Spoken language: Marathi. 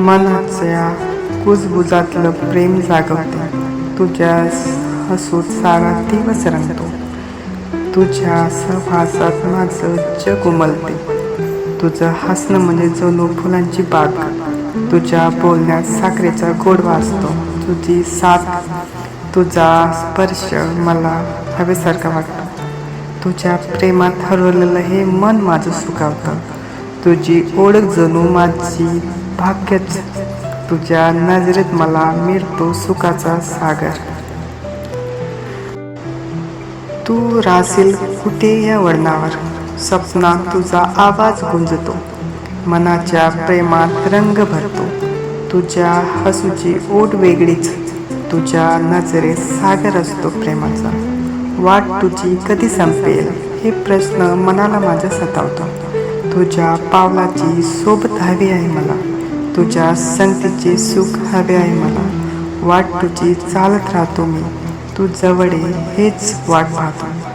मनाच्या कुजबुजातलं प्रेम जागवते. तुझ्या हसूत सारा दिवस रंगतो. तुझ्या सहवासात माझं जग उमलते. तुझं हसणं म्हणजे जणू फुलांची बाग. तुझ्या बोलण्यात साखरेचा गोडवा असतो. तुझी साथ तुझा स्पर्श मला हवेसारखा वाटतो. तुझ्या प्रेमात हरवलेलं हे मन माझं सुखावतं. तुझी ओळख जणू माझी भाग्यच. तुझ्या नजरेत मला मिळतो सुखाचा सागर. तू राहशील कुठे या वळणावर. स्वप्नात तुझा आवाज गुंजतो. मनाच्या प्रेमात रंग भरतो. तुझ्या हसूची ओढ वेगळीच. तुझ्या नजरेत सागर असतो प्रेमाचा. वाट तुझी कधी संपेल? हे प्रश्न मनाला माझ्या सतावतो. तुझ्या पावलाची सोबत हवी आहे मला. तुझ्या संगतीचे सुख हवे आहे मला. वाट तुझी चालत राहतो मी. तू जवळ हेच वाट पाहतो